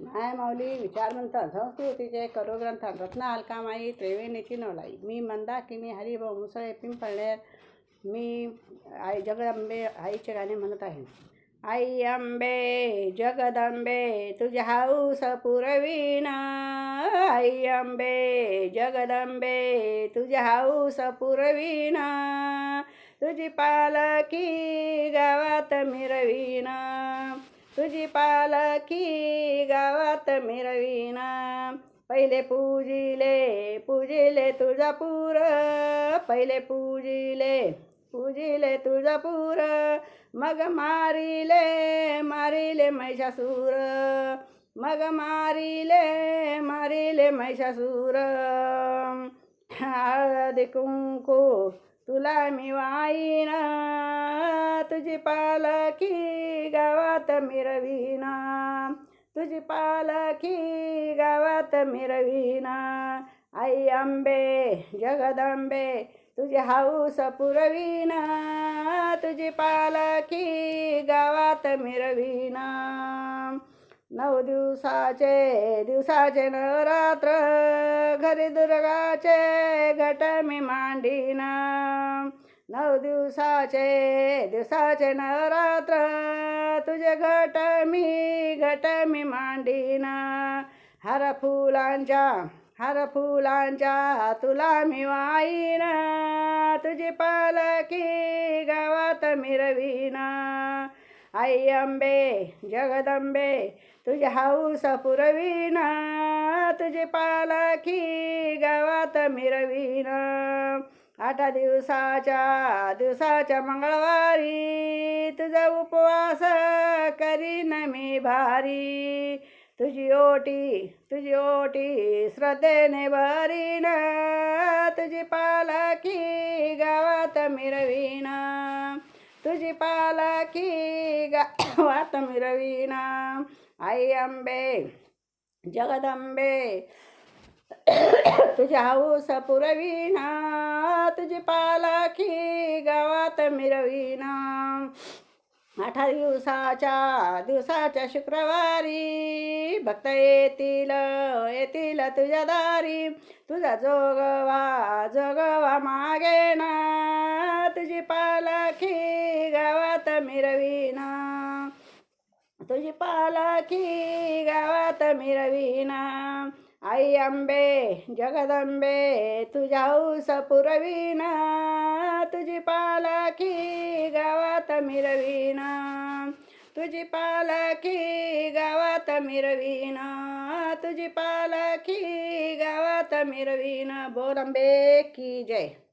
माय माऊली विचारवंत संस्कृतीचे करोग्रंथ रत्न अलकामाई त्रिवेणीची नवलाई मी मंदाकिनी हरिभाऊ मुसळे पिंपळनेर मी आई जगदंबे आईचे गाणे म्हणत आहे. आई अंबे जगदंबे तुझ्या हाऊस पुरवीना. आई अंबे जगदंबे तुझ्या हाऊस पुरवीना. तुझी पालकी गावात मिरवीणा तुझी पालखी गावात मिरवीना. पहिले पूजिले पूजिले तुळजापूर. पहिले पूजिले पूजिले तुळजापूर. मग मारिले मारिले महिषासूर. मग मारिले मारिले महिषासूर. हळद कुंकू तुला मी वाईन. तुझी पालखी गावात मिरवीना. तुझी पालखी गावात मिरवीना. आई आंबे जगदंबे तुझे हाऊस पुरवीना. तुझी पालखी गावात मिरवीना. नऊ दिवसाचे दिवसाचे नवरात्र घरी दुर्गाचे घट मी मांडीना. नऊ दिवसाचे दिवसाचे नवरात्र तुझे घट मी घट मी मांडीना. हर फुलांच्या हर फुलांच्या तुला मी वाईना तुझी पालकी गावात मिरवीना. आई अंबे जगदंबे तुझे हाऊस पुरवीना. तुझी पालखी गावात मिरवीना. आठ दिवसाच्या दिवसाच्या मंगळवारी तुझा उपवास करीन मी भारी. तुझी ओटी तुझी ओटी श्रद्धेने भरीन. तुझी पालखी गावात मिरवीन. तुझी पालखी गावात मिरवीन. आई अंबे जगदंबे तुझ्या हाऊस पुरवीना. पालखी गावात मिरवीना. अठरा दिवसाच्या दिवसाच्या शुक्रवारी भक्त येतील येतील तुझ्या दारी. तुझा जोगवा जोगवा मागे ना. तुझी पालखी गावात मिरवीना. तुझी पालखी गावात मिरवीना. आई अंबे जगदंबे तुझ्या हौस पुरवीना. तुझी पालखी गावात मिरवीना. तुझी पालखी गावात मिरवीना. तुझी पालखी गावात मिरवीना. बोलंबे की जय.